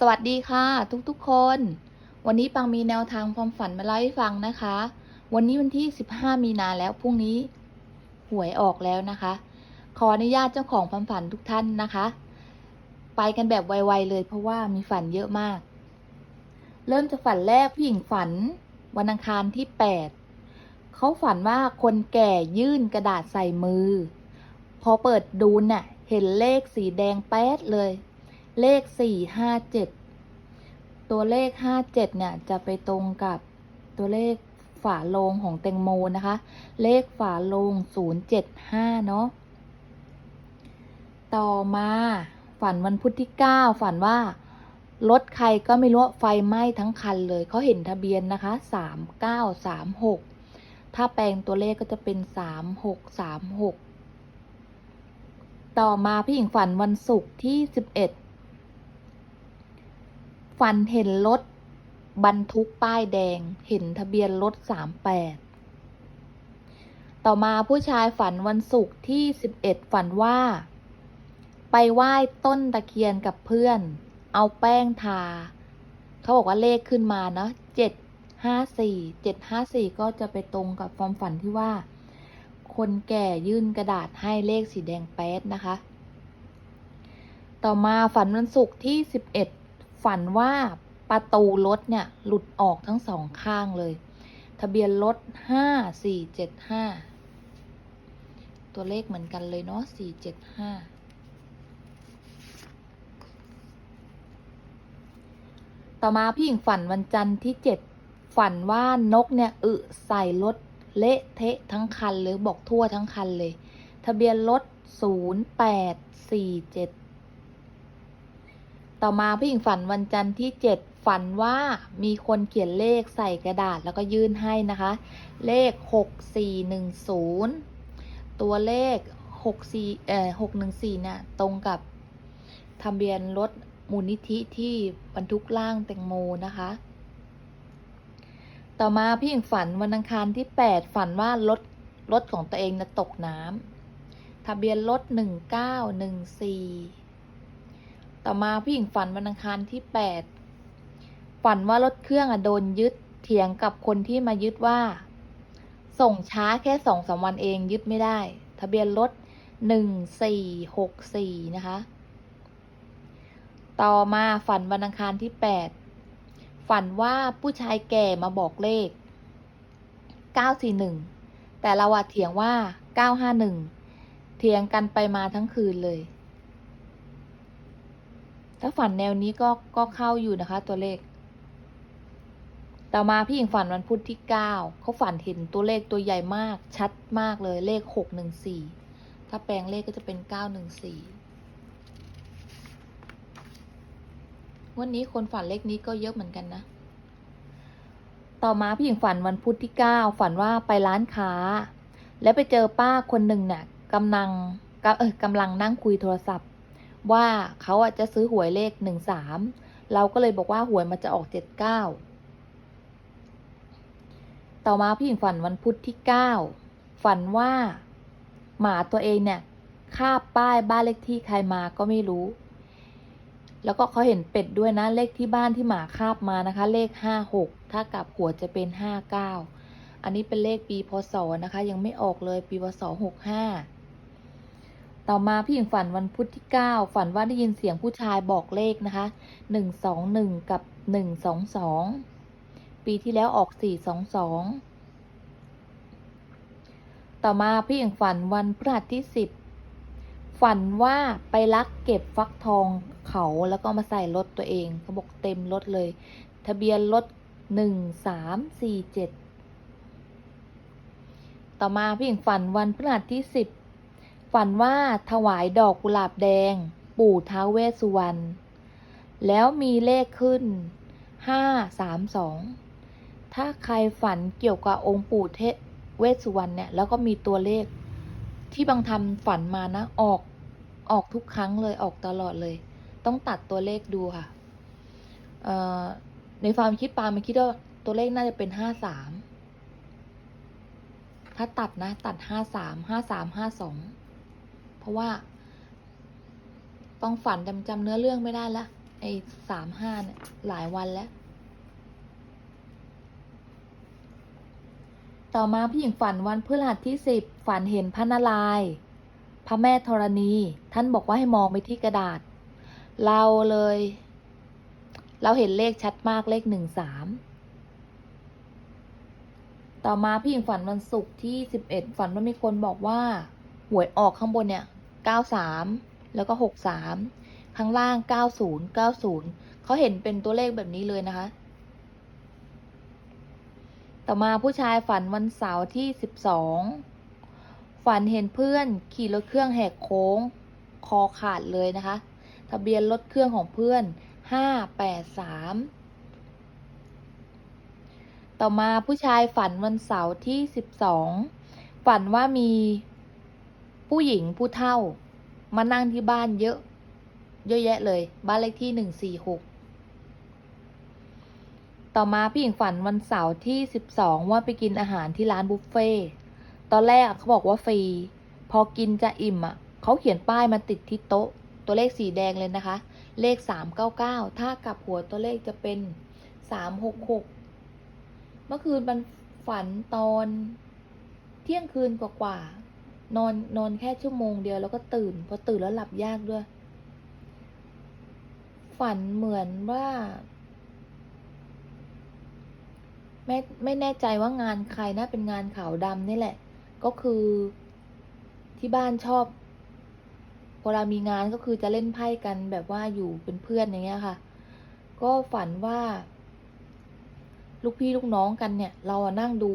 สวัสดีค่ะ ทุกๆคน วันนี้ปังมีแนวทางความฝันมาเล่าให้ฟังนะคะ วันนี้วันที่ 15 มีนาแล้วพรุ่งนี้หวยออกแล้วนะคะ ขออนุญาตเจ้าของความฝันทุกท่านนะคะ ไปกันแบบไวๆเลยเพราะว่ามีฝันเยอะมาก เริ่มจากฝันแรกผู้หญิงฝัน วันอังคารที่ 8เขาฝันว่าคนแก่ยื่นกระดาษใส่มือ พอเปิดดูน่ะเห็นเลขสีแดงแป๊ดเลย เลขสี่ห้าเจ็ดตัวเลขห้าเจ็ดเนี่ยจะไปตรงกับตัวเลขฝาโลงของแตงโมนะคะ เลขฝาโลงศูนย์เจ็ดห้าเนาะต่อมาฝันวันพุธที่เก้าฝันว่ารถใครก็ไม่รู้ไฟไหม้ทั้งคันเลยเขาเห็นทะเบียนนะคะสามเก้าสามหกถ้าแปลงตัวเลขก็จะเป็นสามหกสามหกต่อมาพี่หญิงฝันวันศุกร์ที่สิบเอ็ด ฝันเห็นรถบรรทุกป้ายแดง เห็นทะเบียนรถสามแปด ต่อมาผู้ชายฝันวันศุกร์ที่สิบเอ็ดฝันว่า ไปไหว้ต้นตะเคียนกับเพื่อน เอาแป้งทา เขาบอกว่าเลขขึ้นมาเนาะเจ็ดห้าสี่เจ็ดห้าสี่ก็จะไปตรงกับความฝันที่ว่า คนแก่ยื่นกระดาษให้เลขสีแดงแป๊ดนะคะ ต่อมาฝันวันศุกร์ที่สิบเอ็ด ฝันว่าประตูรถเนี่ยหลุดออกทั้งสองข้างเลย ทะเบียนรถห้าสี่เจ็ดห้าตัวเลขเหมือนกันเลยเนาะสี่เจ็ดห้าต่อมาพี่หญิงฝันวันจันทร์ที่เจ็ดฝันว่านกเนี่ยอึใส่รถเละเทะทั้งคันเลยบอกทั่วทั้งคันเลย ทะเบียนรถศูนย์แปดสี่เจ็ด ต่อมาผู้หญิงฝันวันจันทร์ที่ 7 ฝันว่ามีคนเขียนเลขใส่กระดาษแล้วก็ยื่นให้นะคะ เลข 6410 ตัวเลข 64เอ่อ614เนี่ยตรงกับทะเบียนรถมูลนิธิที่บรรทุกล่างแตงโมนะคะ ต่อมาพี่หญิงฝันวันอังคารที่ 8 ฝันว่ารถรถของตัวเองนะตกน้ำทะเบียนรถ 1914 ต่อมาผู้หญิงฝันวันอังคารที่ 8 ฝันว่ารถเครื่องอะโดนยึดเถียงกับคนที่มายึดว่า ส่งช้าแค่สองสามวันเองยึดไม่ได้ ทะเบียนรถ 1464 นะคะ ต่อมาฝันวันอังคารที่ 8 ฝันว่าผู้ชายแก่มาบอกเลข 941 แต่เราอะเถียงว่า 951 เถียงกันไปมาทั้งคืนเลย ถ้าฝันแนวนี้ก็ก็เข้าอยู่นะคะ ตัวเลข ต่อมาพี่หญิงฝันวันพุธที่เก้าเขาฝันเห็นตัวเลขตัวใหญ่มาก ชัดมากเลยเลขหกหนึ่งสี่ถ้าแปลงเลขก็จะเป็นเก้าหนึ่งสี่วันนี้คนฝันเลขนี้ก็เยอะเหมือนกันนะต่อมาพี่หญิงฝันวันพุธที่เก้าฝันว่าไปร้านค้า แล้วไปเจอป้าคนหนึ่งเนี่ยกำลังกำเออกำลังนั่งคุยโทรศัพท์ ว่าเขาอะจะซื้อหวยเลขหนึ่งสามเราก็เลยบอกว่าหวยมันจะออกเจ็ดเก้าต่อมาพี่หญิงฝันวันพุธที่เก้าฝันว่า หมาตัวเองเนี่ยคาบป้ายบ้านเลขที่ใครมาก็ไม่รู้ แล้วก็เขาเห็นเป็ดด้วยนะเลขที่บ้านที่หมาคาบมานะคะ เลขห้าหกถ้ากลับหัวจะเป็นห้าเก้าอันนี้เป็นเลขปีพศนะคะ ยังไม่ออกเลยปีพศหกห้า ต่อมาพี่หญิงฝันวันพุธที่ 9 ฝันว่าได้ยินเสียงผู้ชายบอกเลขนะคะ 121 กับ 122 ปีที่แล้วออก 422 ต่อมาพี่หญิงฝันวันพฤหัสที่ 10 ฝันว่าไปลักเก็บฟักทองเขาแล้วก็มาใส่รถตัวเองเขาบอกเต็มรถเลย ทะเบียนรถ 1347 ต่อมาพี่หญิงฝันวันพฤหัสที่ 10 ฝันว่าถวายดอกกุหลาบแดง ปู่ท้าวเวสสุวรรณ แล้วมีเลขขึ้น ห้าสามสอง ถ้าใครฝันเกี่ยวกับองค์ปู่เทเวสสุวรรณเนี่ย แล้วก็มีตัวเลข ที่บางทำฝันมานะ ออก ออกทุกครั้งเลย ออกตลอดเลย ต้องตัดตัวเลขดูค่ะ ในความคิดปามันคิดว่าตัวเลขน่าจะเป็นห้าสาม ถ้าตัดนะ ตัดห้าสาม ห้าสาม ห้าสอง ราะว่าต้องฝันจำจำเนื้อเรื่องไม่ได้ละไอ้สามห้าเนี่ยหลายวันแล้ว ต่อมาผู้หญิงฝันวันพฤหัสที่สิบฝันเห็นพระนารายณ์พระแม่ธรณี ท่านบอกว่าให้มองไปที่กระดาษ เราเลย เราเห็นเลขชัดมากเลขหนึ่งสามต่อมาผู้หญิงฝันวันศุกร์ที่สิบเอ็ดฝันว่ามีคนบอกว่า หวยออกข้างบนเนี่ย เก้าสามแล้วก็หกสามข้างล่างเก้าศูนย์เก้าศูนย์เขาเห็นเป็นตัวเลขแบบนี้เลยนะคะ ต่อมาผู้ชายฝันวันเสาร์ที่สิบสองฝันเห็นเพื่อนขี่รถเครื่องแหกโค้งคอขาดเลยนะคะ ทะเบียนรถเครื่องของเพื่อนห้าแปดสามต่อมาผู้ชายฝันวันเสาร์ที่สิบสองฝันว่ามี ผู้หญิงผู้เฒ่า มานั่งที่บ้านเยอะ เยอะแยะเลย บ้านเลขที่หนึ่งสี่หกต่อมาพี่หญิงฝันวันเสาร์ที่สิบสองว่าไปกินอาหารที่ร้านบุฟเฟ่ต์ตอนแรกเขาบอกว่าฟรี พอกินจะอิ่มอะเขาเขียนป้ายมาติดที่โต๊ะ ตัวเลขสีแดงเลยนะคะ เลขสามเก้าเก้าถ้ากลับหัวตัวเลขจะเป็นสามหกหกเมื่อคืนมันฝันตอนเที่ยงคืนกว่าๆ นอนนอนแค่ชั่วโมงเดียวแล้วก็ตื่น พอตื่นแล้วหลับยากด้วย ฝันเหมือนว่าไม่ไม่แน่ใจว่างานใครนะเป็นงานขาวดำนี่แหละ ก็คือที่บ้านชอบเวลามีงานก็คือจะเล่นไพ่กันแบบว่าอยู่เป็นเพื่อนอย่างเงี้ยค่ะ ก็ฝันว่า ลูกพี่ลูกน้องกันเนี่ย เราอะนั่งดู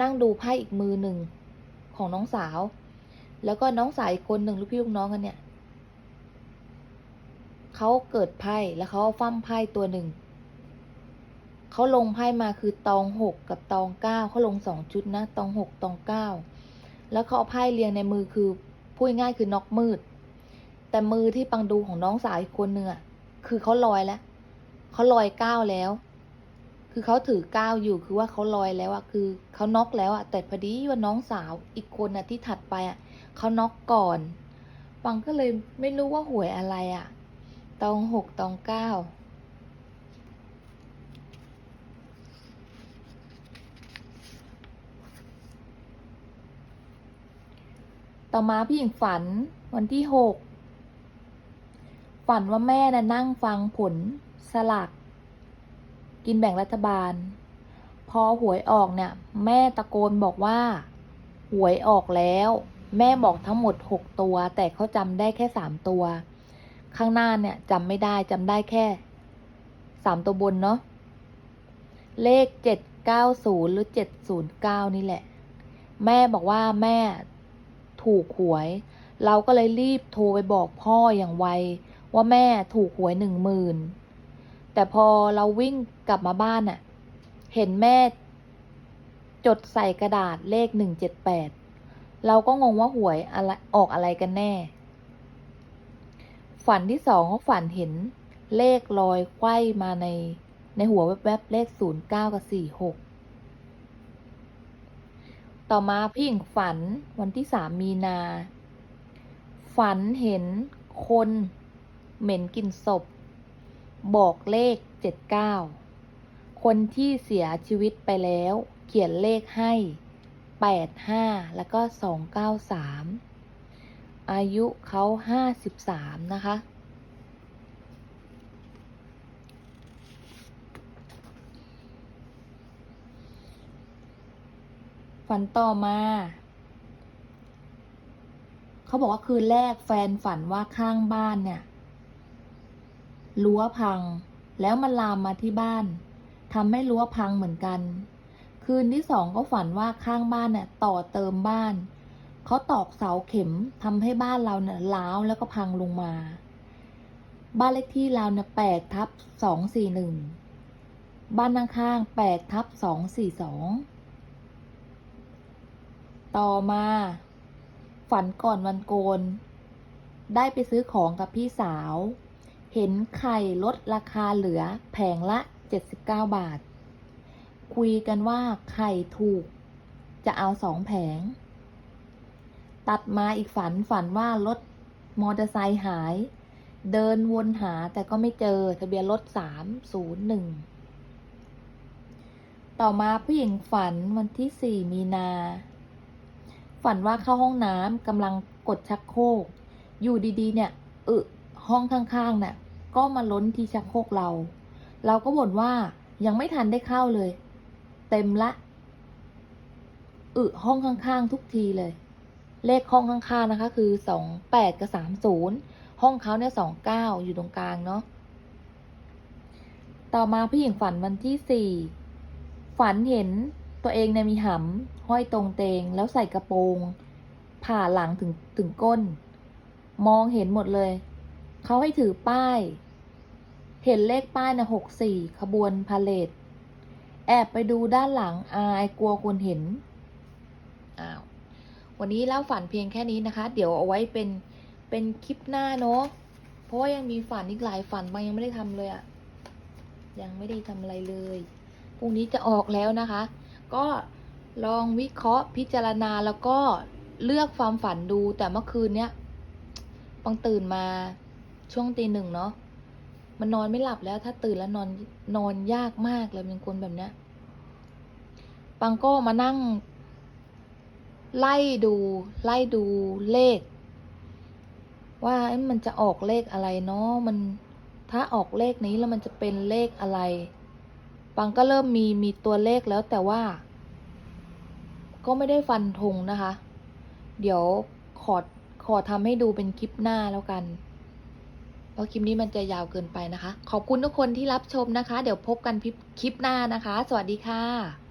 นั่งดูไพ่อีกมือหนึ่ง ของน้องสาว แล้วก็น้องสาวอีกคนหนึ่งลูกพี่ลูกน้องกันเนี่ยเขาเกิดไพ่แล้วเขาฟั่มไพ่ตัวหนึ่งเขาลงไพ่มาคือตองหกกับตองเก้าเขาลงสองชุดนะตองหกตองเก้าแล้วเขาเอาไพ่เรียงในมือคือพูดง่ายคือน็อกมืด แต่มือที่ปังดูของน้องสาวอีกคนหนึ่งอะคือเขาลอยแล้วเขาลอยเก้าแล้ว คือเขาถือเก้าอยู่คือว่าเขาลอยแล้วอะคือเขาน็อกแล้วอะแต่พอดีว่าน้องสาวอีกคนอะที่ถัดไปอะเขาน็อกก่อนปังก็เลยไม่รู้ว่าหวยอะไรอะตองหกตองเก้าต่อมาพี่หญิงฝันวันที่หกฝันว่าแม่น่ะนั่งฟังผลสลาก กินแบ่งรัฐบาล พอหวยออกเนี่ย แม่ตะโกนบอกว่า หวยออกแล้ว แม่บอกทั้งหมดหกตัว แต่เขาจำได้แค่สามตัว ข้างหน้าเนี่ยจำไม่ได้จำได้แค่สามตัวบนเนาะเลขเจ็ดเก้าศูนย์หรือเจ็ดศูนย์เก้านี่แหละ แม่บอกว่าแม่ถูกหวย เราก็เลยรีบโทรไปบอกพ่ออย่างไว ว่าแม่ถูกหวยหนึ่งหมื่น แต่พอเราวิ่งกลับมาบ้านน่ะ เห็นแม่ จดใส่กระดาษเลขหนึ่งเจ็ดแปดเราก็งงว่าหวยอะไรออกอะไรกันแน่ ฝันที่สองก็ฝันเห็นเลขลอยไขว้มาในในหัวแวบๆเลขศูนย์เก้ากับสี่หกต่อมาพี่หญิงฝันวันที่สามมีนา ฝันเห็นคนเหม็นกลิ่นศพ บอกเลขเจ็ดเก้าคนที่เสียชีวิตไปแล้ว เขียนเลขให้แปดห้าแล้วก็สองเก้าสามอายุเขาห้าสิบสามนะคะ ฝันต่อมาเขาบอกว่าคืนแรกแฟนฝันว่าข้างบ้านเนี่ย รั้วพัง แล้วมันลามมาที่บ้านทำให้รั้วพังเหมือนกัน คืนที่สองก็ฝันว่าข้างบ้านเนี่ยต่อเติมบ้านเขาตอกเสาเข็มทำให้บ้านเราเนี่ยล้าวแล้วก็พังลงมา บ้านเลขที่เราเนี่ยแปดทับสองสี่หนึ่งบ้านข้างๆแปดทับสองสี่สองต่อมา ฝันก่อนวันโกน ได้ไปซื้อของกับพี่สาว เห็นไข่ลดราคาเหลือแผงละ 79 บาท คุยกันว่าไข่ถูก จะเอาสองแผง ตัดมาอีกฝันฝันว่ารถมอเตอร์ไซค์หาย เดินวนหาแต่ก็ไม่เจอทะเบียนรถสามศูนย์หนึ่งต่อมาผู้หญิงฝันวันที่สี่มีนา ฝันว่าเข้าห้องน้ำกำลังกดชักโครกอยู่ดีๆ เนี่ยอึห้องข้างๆเนี่ย ก็มาล้นที่ชักโครกเรา เราก็บ่นว่ายังไม่ทันได้เข้าเลย เต็มละ อึห้องข้างๆทุกทีเลย เลขห้องข้างๆนะคะ คือสองแปดกับสามศูนย์ห้องเขาเนี่ยสองเก้าอยู่ตรงกลางเนาะต่อมาผู้หญิงฝันวันที่สี่ฝันเห็นตัวเองเนี่ยมีหำห้อยตรงเตงแล้วใส่กระโปรง ผ่าหลังถึงถึงก้น มองเห็นหมดเลย เขาให้ถือป้าย เห็นเลขป้ายนะหกสี่ขบวนพาเลทแอบไปดูด้านหลังอายกลัวคนเห็นอ้าววันนี้เล่าฝันเพียงแค่นี้นะคะ เดี๋ยวเอาไว้เป็นเป็นคลิปหน้าเนาะเพราะว่ายังมีฝันอีกหลายฝันบางยังไม่ได้ทำเลยอะยังไม่ได้ทำอะไรเลยพรุ่งนี้จะออกแล้วนะคะ ก็ลองวิเคราะห์พิจารณาแล้วก็เลือกความฝันดูแต่เมื่อคืนเนี้ยปังตื่นมา ช่วงตีหนึ่งเนาะมันนอนไม่หลับแล้ว ถ้าตื่นแล้วนอนนอนยากมากเลยเป็นคนแบบเนี้ยปังก็มานั่ง ไล่ดู ไล่ดูเลข ว่ามันจะออกเลขอะไรเนาะมันถ้าออกเลขนี้แล้วมันจะเป็นเลขอะไร ปังก็เริ่มมีมีตัวเลขแล้วแต่ว่า ก็ไม่ได้ฟันธงนะคะ เดี๋ยวขอขอทำให้ดูเป็นคลิปหน้าแล้วกัน เพราะคลิปนี้มันจะยาวเกินไปนะคะ ขอบคุณทุกคนที่รับชมนะคะ เดี๋ยวพบกันคลิปหน้านะคะ สวัสดีค่ะ